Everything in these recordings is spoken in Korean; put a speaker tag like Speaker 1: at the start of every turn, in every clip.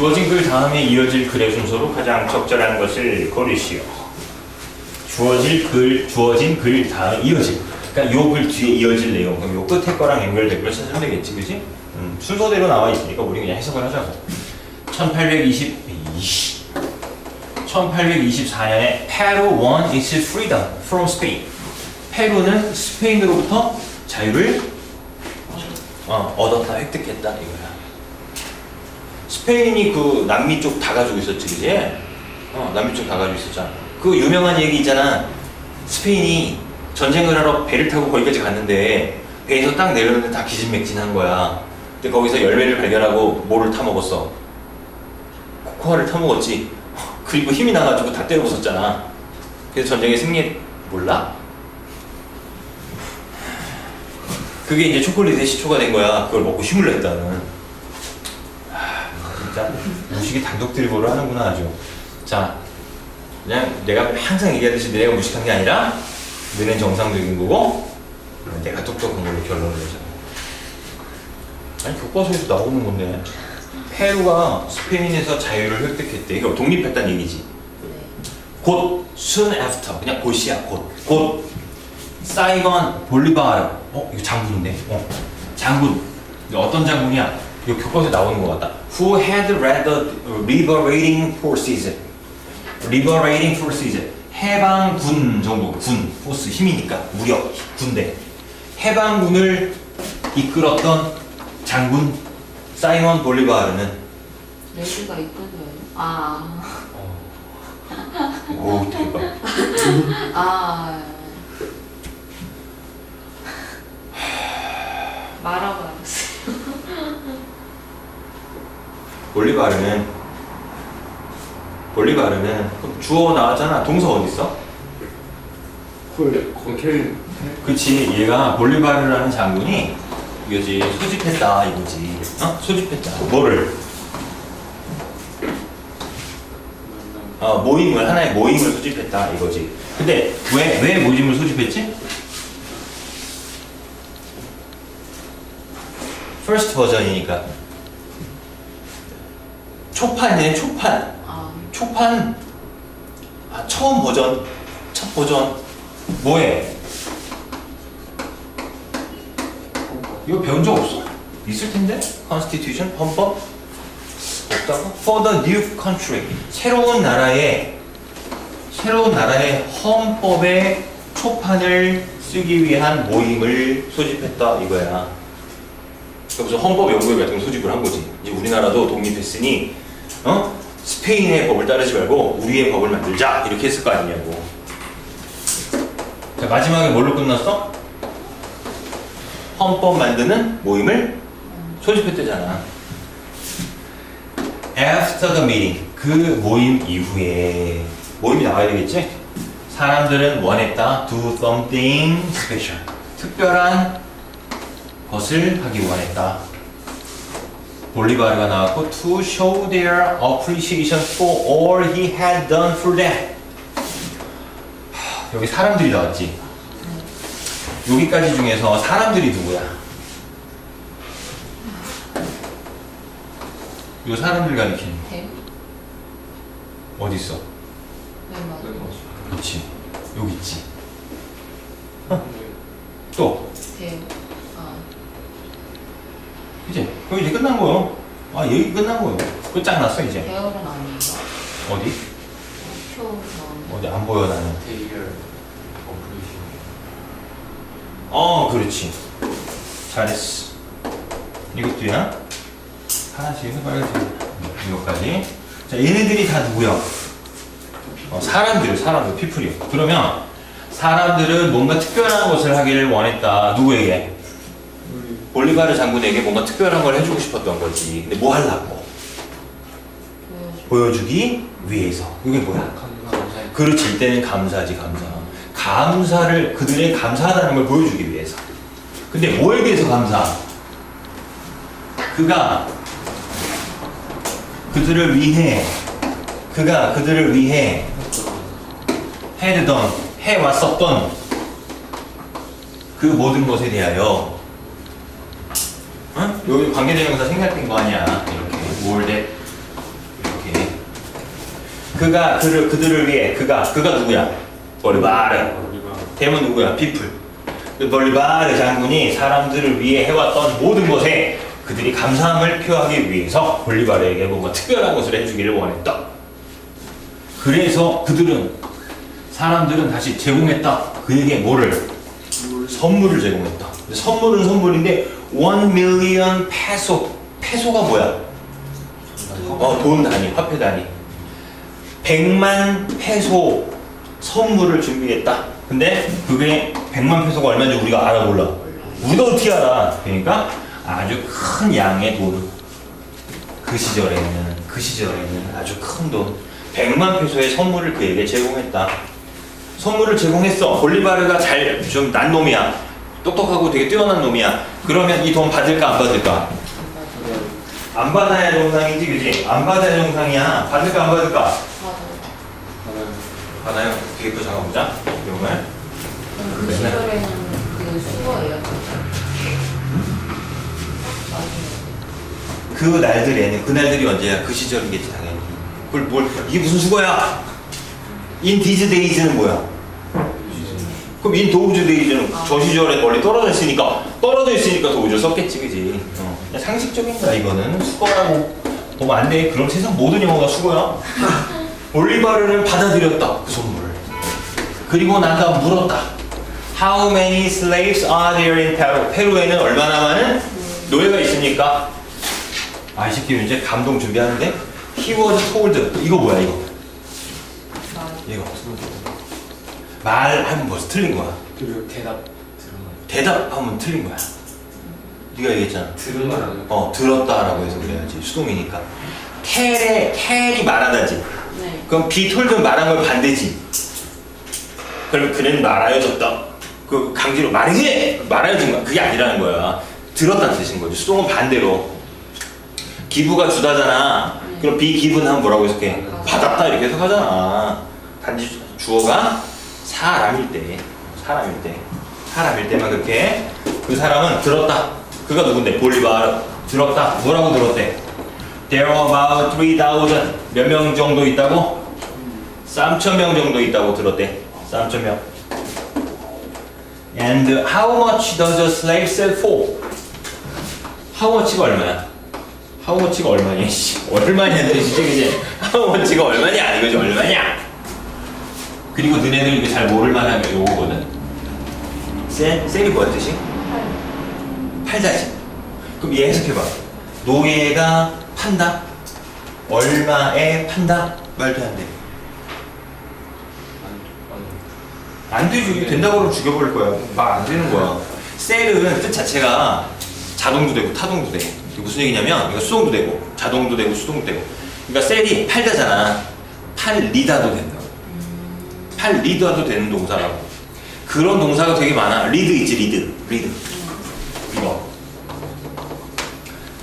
Speaker 1: 주어진 글 다음에 이어질 글의 순서로 가장 적절한 것을 고르시오. 주어질 글, 주어진 글 다음 이어질. 그러니까 요 글 뒤에 이어질 내용. 그럼 요 끝에 거랑 연결된 걸 찾으면 되겠지, 그지? 음, 순서대로 나와 있으니까 우리 그냥 해석을 하자고. 1820, 이씨. 1824년에 페루 won its freedom from Spain. 페루는 스페인으로부터 자유를 어, 얻었다, 획득했다 이거야. 스페인이 그 남미 쪽 다 가지고 있었지, 그지? 어, 남미 쪽 다 가지고 있었잖아. 그 유명한 얘기 있잖아. 스페인이 전쟁을 하러 배를 타고 거기까지 갔는데 배에서 딱 내렸는데 다 기진맥진한 거야. 근데 거기서 열매를 발견하고 뭐를 타먹었어? 코코아를 타먹었지. 그리고 힘이 나가지고 다 때려 부쉈잖아. 그래서 전쟁에 승리 몰라? 그게 이제 초콜릿의 시초가 된 거야. 그걸 먹고 힘을 냈다는. 하, 진짜 무식이 단독 드리블을 하는구나 아주. 자, 그냥 내가 항상 얘기하듯이 내가 무식한 게 아니라 너는 정상적인 거고 내가 똑똑한 걸로 결론을 내잖아. 아니 교과서에서 나오는 건데 페루가 스페인에서 자유를 획득했대. 이거 독립했다는 얘기지.
Speaker 2: 네.
Speaker 1: 곧 soon after 그냥 곧이야 곧. 곧 사이건 볼리바르 어 이거 장군인데 어 장군 어떤 장군이야 이거 교과서에 나오는 것 같다. Who had led the liberating forces liberating forces 해방군 정도 군 포스 힘이니까. 무력 군대. 해방군을 이끌었던 장군 사이먼 볼리바르는
Speaker 2: 레드가 이끌려요. 아,
Speaker 1: 오 대박
Speaker 2: 아. 말하고 알았어요.
Speaker 1: 볼리바르는 볼리바르는 주어 나왔잖아. 동사 어디 있어?
Speaker 3: 콜, 콜,
Speaker 1: 그치. 얘가 볼리바르라는 장군이 이거지. 소집했다 이거지. 어? 소집했다. 뭐를? 어 모임을 하나의 모임을 소집했다 이거지. 근데 왜 왜 모임을 소집했지? 퍼스트 버전이니까 초판이네 초판
Speaker 2: 아,
Speaker 1: 초판 아 처음 버전 첫 버전 뭐해? 이거 배운 적 없어? 있을 텐데? Constitution 헌법 없다고? For the new country 새로운 나라의 새로운 나라의 헌법의 초판을 쓰기 위한 모임을 소집했다 이거야. 그래서 헌법 연구회 같은 거 소집을 한 거지. 이제 우리나라도 독립했으니 어? 스페인의 법을 따르지 말고 우리의 법을 만들자 이렇게 했을 거 아니냐고. 자 마지막에 뭘로 끝났어? 헌법 만드는 모임을 소집했대잖아. After the meeting 그 모임 이후에 모임이 나와야 되겠지? 사람들은 원했다 do something special 특별한 것을 하기 원했다. 볼리바르가 나왔고 to show their appreciation for all he had done for them. 하, 여기 사람들이 나왔지. 여기까지 중에서 사람들이 누구야? 이 사람들 가리키는? 어디 있어?
Speaker 2: 네.
Speaker 1: 그렇지. 여기 있지. 어? 또
Speaker 2: 대. 아,
Speaker 1: 이제 그럼 이제 끝난 거요. 아 여기 끝난 거요. 끝장 났어 이제.
Speaker 2: 대열은 아닌가?
Speaker 1: 어디?
Speaker 2: 표정.
Speaker 1: 어디 안 보여 나는.
Speaker 3: 오퍼레이션
Speaker 1: 어 그렇지. 잘했어. 이것도야. 하나씩 해봐야지. 이거까지. 자 얘네들이 다 누구야? 어, 사람들, 사람들, 피플이요. 그러면 사람들은 뭔가 특별한 것을 하기를 원했다. 누구에게? 볼리바르 장군에게 뭔가 특별한 걸 해주고 싶었던 거지. 근데 뭐 하려고? 보여주기 위해서. 이게 뭐야? 그렇지 이때는 감사지 감사. 감사를 그들의 감사하다는 걸 보여주기 위해서. 근데 뭐에 대해서 감사? 그가 그들을 위해 그가 그들을 위해 해드던 해왔었던 그 모든 것에 대하여 어? 여기 관계대명사 생략된 거 아니야 이렇게 뭘 that 그가 그를 그들을 위해 그가 그가 누구야? 볼리바르. 대문 누구야? 그 볼리바르 장군이 사람들을 위해 해왔던 모든 것에 그들이 감사함을 표하기 위해서 볼리바르에게 뭔가 특별한 것을 해주기를 원했다. 그래서 그들은 사람들은 다시 제공했다. 그에게 뭐를? 선물을 제공했다. 선물은 선물인데 1 million peso. 페소가 뭐야? 어, 돈 단위, 화폐 단위. 100만 페소 선물을 준비했다. 근데 그게 100만 페소가 얼마인지 우리가 알아 몰라. 우리가 어떻게 알아? 그러니까 아주 큰 양의 돈. 그 시절에는 그 시절에는 아주 큰 돈. 100만 페소의 선물을 그에게 제공했다. 선물을 제공했어. 볼리바르가 잘 좀 난 놈이야. 똑똑하고 되게 뛰어난 놈이야. 그러면 이 돈 받을까 안 받을까? 안 받아야 정상이지, 그지? 안 받아야 정상이야. 받을까 안 받을까? 받아요. 계획표 잡아보자. 이용을.
Speaker 2: 그
Speaker 1: 네.
Speaker 2: 시절에는 그 수거예요.
Speaker 1: 그 날들에는 그 날들이 언제야? 그 시절이겠지 당연히. 그걸 뭘 이게 무슨 수거야? 인 디즈 데이즈는 뭐야? 그럼 인 도우즈 데이즈는
Speaker 2: 아.
Speaker 1: 저 시절에 멀리 떨어져 있으니까 떨어져 있으니까 도우즈 썼겠지 그지? 어. 상식적인 거야 이거는 수거라고 보면 안 돼. 그럼 세상 모든 영어가 수거야. 올리바르는 받아들였다 그 선물을. 그리고 나가 물었다. How many slaves are there in Peru? 페루에는 얼마나 많은 노예가 있습니까? 아, 이 새끼 이제 감동 준비하는데 He was told 이거 뭐야 이거
Speaker 2: 나
Speaker 1: 이거 말하면 벌써 틀린 거야.
Speaker 3: 그리고 대답 들은 거
Speaker 1: 대답하면 틀린 거야. 네가 얘기했잖아.
Speaker 3: 들은 거라는
Speaker 1: 어 들었다라고 해서 그래야지. 수동이니까. 텔에 텔이 말하다지.
Speaker 2: 네.
Speaker 1: 그럼 비톨든 말한 걸 반대지. 그럼 그는 말하여졌다. 그 강제로 말해! 말하여진 거야. 그게 아니라는 거야. 들었다는 뜻인 거지. 수동은 반대로. 기부가 주다잖아. 그럼 비기부는 하면 뭐라고 해석해? 받았다. 이렇게 해석하잖아. 단지 주어가 사람일 때 사람일 때 사람일 때만 그렇게 그 사람은 들었다 그가 누군데 볼리바르 들었다 뭐라고 들었대 There are about 3,000 몇 명 정도 있다고? 3,000명 정도 있다고 들었대 3,000명 And how much does a slave sell for? How much가 얼마야? How much가 얼마냐? 씨. 얼마냐 뜻이지 그지? How much가 얼마냐 이거지 얼마냐? 그리고 너네들 이거 잘 모를 만한 게 요거거든. 셀? 셀이 뭐야 뜻이? 팔다지 그럼 얘 해석해봐. 노예가 판다? 얼마에 판다? 말도 안 돼. 안 되지. 된다고 그러면 죽여버릴 거야. 말 안 되는 거야. 셀은 뜻 자체가 자동도 되고 타동도 돼. 이게 무슨 얘기냐면 이거 수동도 되고 자동도 되고 수동도 되고. 그러니까 셀이 팔다잖아. 팔리다도 된다고 팔리다도 되는 동사라고 그런 동사가 되게 많아 리드 있지 리드 리드 이거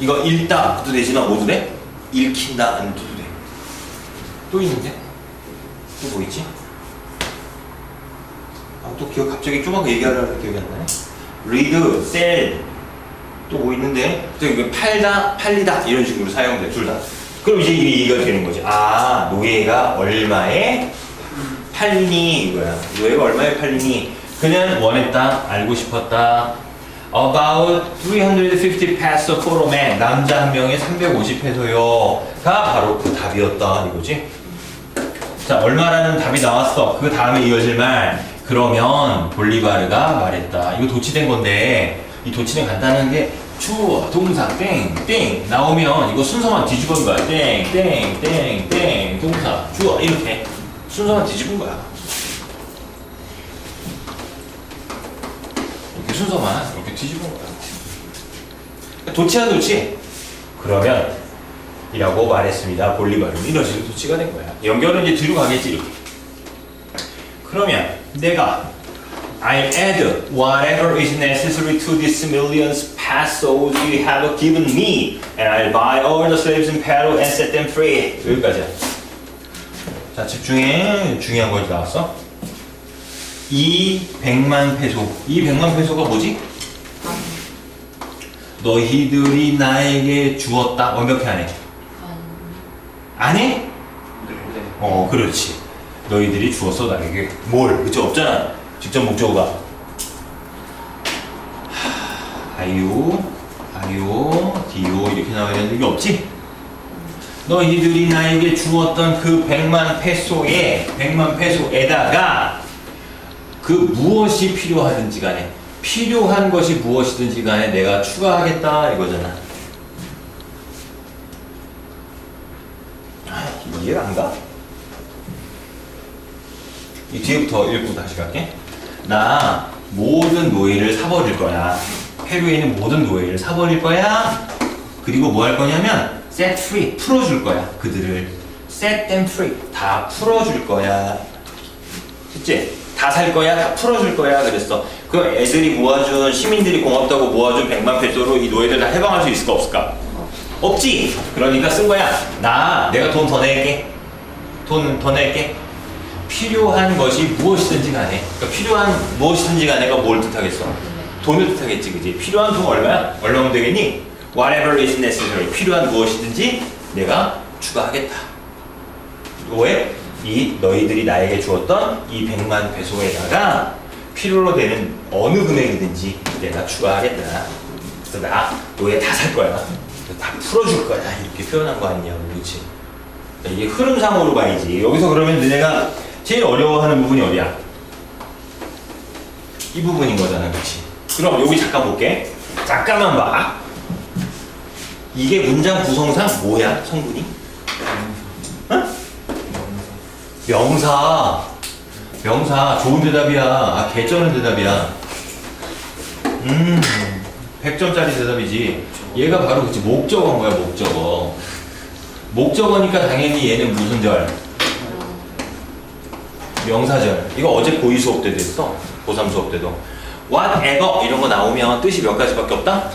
Speaker 1: 이거 읽다도 되지만 모두 돼? 읽힌다 안 돼도 돼 또 있는데? 또 뭐 있지? 아, 또 기억 갑자기 조금 얘기하려는데 기억이 안 나네. 리드, 셀, 또 뭐 있는데? 또 이거 팔다, 팔리다 이런 식으로 사용돼 둘 다. 그럼 이제 이게 이해가 되는 거지. 아 노예가 얼마에 팔리니 이거야. 노예가 얼마에 팔리니? 그는 원했다, 알고 싶었다. About 350 peso for a man. 남자 한 명에 350페소요가 바로 그 답이었다 이거지. 자, 얼마라는 답이 나왔어. 그 다음에 이어질 말. 그러면 볼리바르가 말했다. 이거 도치된 건데, 이 도치된 간단한 게 주어, 동사, 땡, 땡 나오면 이거 순서만 뒤집은 거야. 땡, 땡, 땡, 땡, 동사, 주어, 이렇게. 순서만 뒤집은 거야. 이렇게 순서만 이렇게 뒤집은 거야. 도치야, 도치. 그러면 이라고 말했습니다. 볼리바르는 이런 식으로 도치가 된 거야. 연결은 이제 뒤로 가겠지 이렇게. 그러면 내가 I add whatever is necessary to these millions pesos you have given me, and I buy all the slaves in Peru and set them free. 여기까지야. 자 집중해. 중요한 거 나왔어. 이 100만 페소. 이 100만 페소가 뭐지? 너희들이 나에게 주었다. 완벽해 안 해? 안안 해?
Speaker 3: 네.
Speaker 1: 어, 그렇지. 너희들이 주었어 나에게 뭘? 그치 없잖아. 직접 목적어가. 하, 아유, 아유, 디오 이렇게 나와야 되는 게 없지? 너희들이 나에게 주었던 그 100만 페소에 100만 페소에다가 그 무엇이 필요하든지 간에 필요한 것이 무엇이든지 간에 내가 추가하겠다 이거잖아. 아, 이해가 안 가? 이 뒤에부터 읽고 다시 갈게. 나 모든 노예를 사버릴 거야. 페루에 있는 모든 노예를 사버릴 거야. 그리고 뭐 할 거냐면 set free 풀어줄 거야. 그들을 set them free 다 풀어줄 거야. 됐지? 다살 거야, 다 풀어줄 거야 그랬어. 그 애들이 모아준 시민들이 고맙다고 모아준 100만 페소로 이 노예들 다 해방할 수 있을까 없을까? 없지. 그러니까 쓴 거야. 나 내가 돈 더 낼게. 돈 더 낼게. 필요한 것이 무엇이든지 간에 그러니까 필요한 무엇이든지 간에가 뭘 뜻하겠어? 돈을 뜻하겠지 그지? 필요한 돈 얼마야? 얼마면 되겠니? Whatever is necessary 필요한 무엇이든지 내가 추가하겠다 왜? 이 너희들이 나에게 주었던 이 100만 배소에다가 필요로 되는 어느 금액이든지 내가 추가하겠다 그래서 나 너희 다살 거야 다 풀어줄 거야 이렇게 표현한 거 아니냐고 그렇지? 이게 흐름상으로 봐야지. 여기서 그러면 너네가 제일 어려워하는 부분이 어디야? 이 부분인 거잖아, 그렇지? 그럼 여기 잠깐 볼게. 잠깐만 봐. 이게 문장 구성상 뭐야, 성분이? 어? 명사. 명사. 좋은 대답이야. 아, 개쩌는 대답이야. 음, 100점짜리 대답이지. 얘가 바로 그치, 목적어인 거야, 목적어. 목적어니까 당연히 얘는 무슨 절? 명사절. 이거 어제 고2 수업 때도 했어. 고3 수업 때도. whatever 이런 거 나오면 뜻이 몇 가지밖에 없다?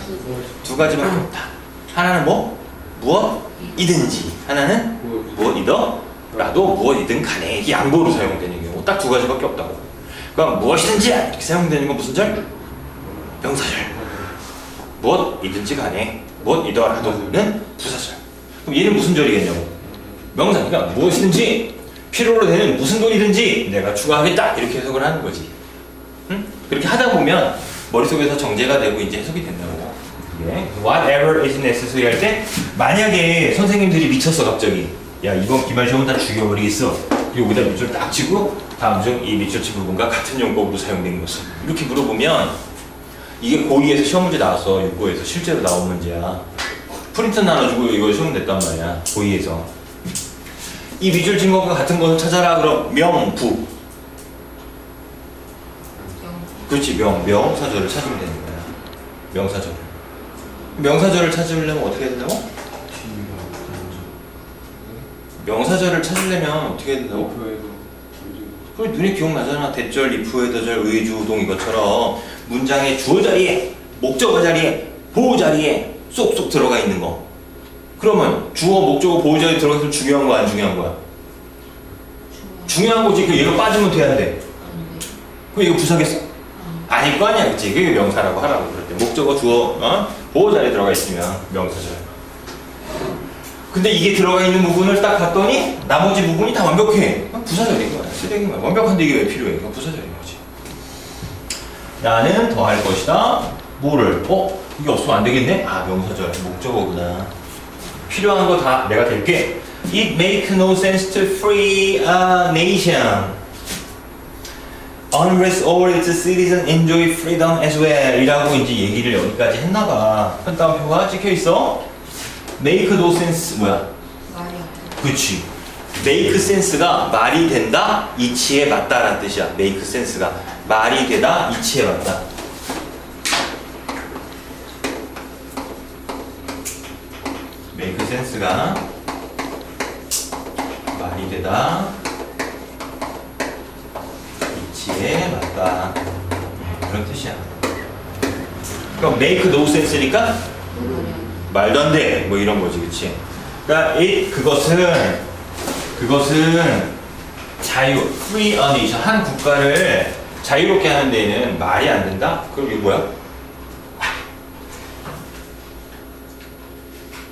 Speaker 1: 두 가지밖에 없다. 하나는 뭐? 무엇이든지. 하나는 무엇이더라도 무엇이든 간에 양보로 사용되는 경우 딱 두 가지밖에 없다고. 그럼 무엇이든지 이렇게 사용되는 건 무슨 절? 명사절. 무엇이든지 간에 무엇이더라도는 부사절. 그럼 얘는 무슨 절이겠냐고? 명사니까 무엇이든지 필요로 되는 무슨 돈이든지 내가 추가하겠다 이렇게 해석을 하는 거지. 응? 그렇게 하다 보면 머릿속에서 정제가 되고 이제 해석이 된다고. 예. Whatever is necessary 할 때 만약에 선생님들이 미쳤어 갑자기 야 이번 기말 시험은 다 죽여버리겠어. 그리고 여기다 밑줄 딱 치고 다음 중 이 밑줄 친 부분과 같은 용법으로 사용된 것은 이렇게 물어보면 이게 고2에서 시험 문제 나왔어. 6고에서 실제로 나온 문제야. 프린트 나눠주고 이거 시험 냈단 말이야. 고2에서. 이 밑줄 친 것과 같은 것을 찾아라. 그럼 명, 부. 그렇지. 명, 명사절을 찾으면 되는 거야. 명사절. 명사절을 찾으려면 어떻게 해야 된다고? 명사절을 찾으려면 어떻게 해야 된다고? 그 눈에 기억나잖아. 대절, 이프에더절, 의주, 우동 이것처럼 문장의 주어 자리에, 목적어 자리에, 보호 자리에 쏙쏙 들어가 있는 거. 그러면 주어, 목적어, 보호 자리에 들어가서 중요한 거야, 안 중요한 거야? 중요한 거지. 그 얘가 빠지면 돼야 돼. 그럼 이거 부사겠어? 아닐 거 아니야, 그치? 그게 명사라고 하라고. 목적어, 주어, 어? 보호 자리에 들어가 있으면 명사절. 근데 이게 들어가 있는 부분을 딱 봤더니 나머지 부분이 다 완벽해. 부사절인 거야. 쓰레기인 거야. 완벽한데 이게 왜 필요해? 그건 부사절인 거지. 나는 더할 것이다. 뭐를? 어? 이게 없으면 안 되겠네? 아, 명사절. 목적어구나. 필요한 거 다 내가 될게. It make no sense to free a nation. Unless all its citizens enjoy freedom as well. 이라고 이제 얘기를 여기까지 했나봐. 그 다음 표가 찍혀 있어. Make no sense 뭐야?
Speaker 2: 말이.
Speaker 1: 그치. make sense가 말이 된다, 이치에 맞다라는 뜻이야. make sense가 말이 되다, 이치에 맞다. make sense가 말이 되다, 이치에 맞다. 그런 뜻이야. 그럼 make no sense니까 말도 안 돼. 뭐 이런 거지, 그치? 그러니까 이 그것은 그것은 자유, free a nation 한 국가를 자유롭게 하는 데에는 말이 안 된다. 그럼 이게 뭐야?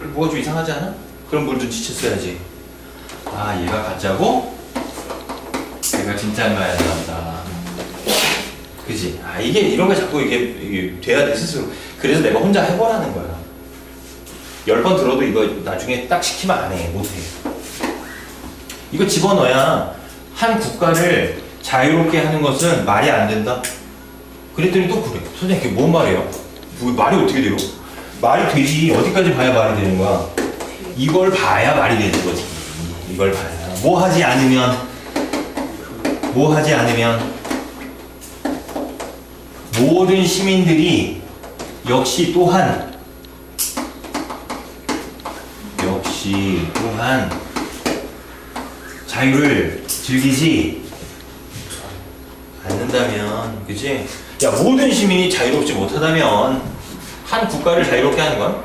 Speaker 1: 뭐가 좀 이상하지 않아? 그럼 뭘 눈치챘어야지. 아 얘가 가짜고 얘가 진짜인 거야 나보다. 그지? 아 이게 이런 거 자꾸 이게, 이게 돼야 돼 스스로. 그래서 내가 혼자 해보라는 거야. 열 번 들어도 이거 나중에 딱 시키면 안 해, 못 해. 이거 집어넣어야 한 국가를 자유롭게 하는 것은 말이 안 된다. 그랬더니 또 그래. 선생님 그게 뭔 말이에요? 뭐 말이 어떻게 돼요? 말이 되지. 어디까지 봐야 말이 되는 거야? 이걸 봐야 말이 되는 거지. 이걸 봐야. 뭐 하지 않으면 뭐 하지 않으면 모든 시민들이 역시 또한 역시 또한 자유를 즐기지 않는다면 그지? 야 모든 시민이 자유롭지 못하다면 한 국가를 자유롭게 하는 건.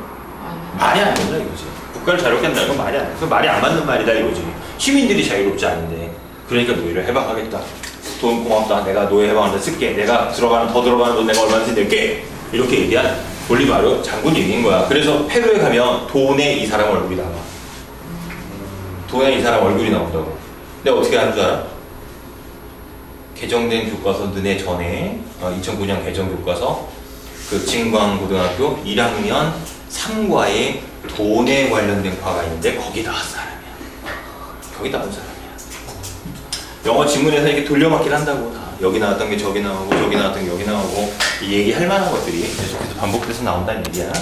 Speaker 1: 말이 안 된다 이거지. 국가를 자유롭게 한다는 건 말이 안 돼. 그 말이 안 맞는 말이다 이거지. 시민들이 자유롭지 않은데. 그러니까 노예를 해방하겠다. 돈 고맙다. 내가 노예 해방한테 쓸게. 내가 들어가는 더 들어가는 돈 내가 얼마든지 낼게. 이렇게 얘기한 볼리바르 장군 얘기인 거야. 그래서 페루에 가면 돈에 이 사람 얼굴이 나와. 돈에 이 사람 얼굴이 나온다고. 근데 어떻게 하는 줄 알아? 개정된 교과서 너네 전에 어, 2009년 개정 교과서 그 진광고등학교 1학년 3과에 돈에 관련된 과가 있는데 거기 나온 사람이야. 거기 나온 사람이야. 영어 지문에서 이렇게 돌려막기를 한다고 다. 여기 나왔던 게 저기 나오고 저기 나왔던 게 여기 나오고 이 얘기할 만한 것들이 계속해서 반복돼서 나온다는 얘기야.